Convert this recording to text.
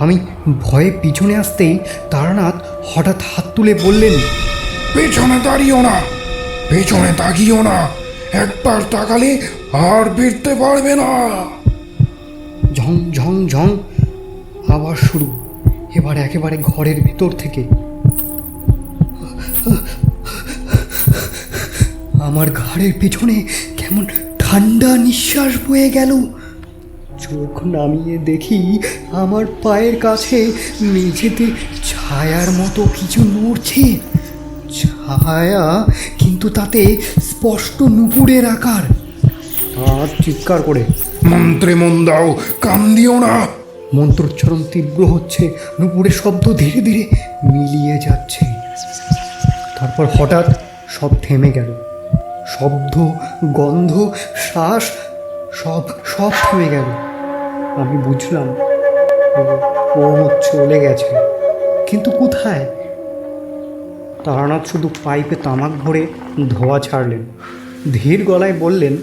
আমি ভয়ে পিছনে আসতেই তারানাথ হঠাৎ হাত তুলে বললেন পেছনে দাঁড়িও না পেছনে তাকিও না একবার তাকালে আর ফিরতে পারবে না। ঝং ঝং ঝং আবার শুরু। এবার একেবারে ঘরের ভিতর থেকে। আমার ঘাড়ের পেছনে কেমন ঠান্ডা নিঃশ্বাস বয়ে গেল। চোখ নামিয়ে দেখি আমার পায়ের কাছে মেঝেতে ছায়ার মতো কিছু নড়ছে। ছায়া কিন্তু তাতে স্পষ্ট নুপুরের আকার। আর চিৎকার করে মন্ত্রে মন দাও কান দিও না। মন্ত্রোচ্চারণ তীব্র হচ্ছে নুপুরের শব্দ ধীরে ধীরে মিলিয়ে যাচ্ছে। তারপর হঠাৎ সব থেমে গেল। শব্দ গন্ধ শ্বাস সব সব থেমে গেল। আমি বুঝলাম ও- চলে গেছে। কিন্তু কোথায়? তারানাথ শুধু পাইপে তামাক ভরে ধোয়া ছাড়লেন। ধীর গলায় বললেন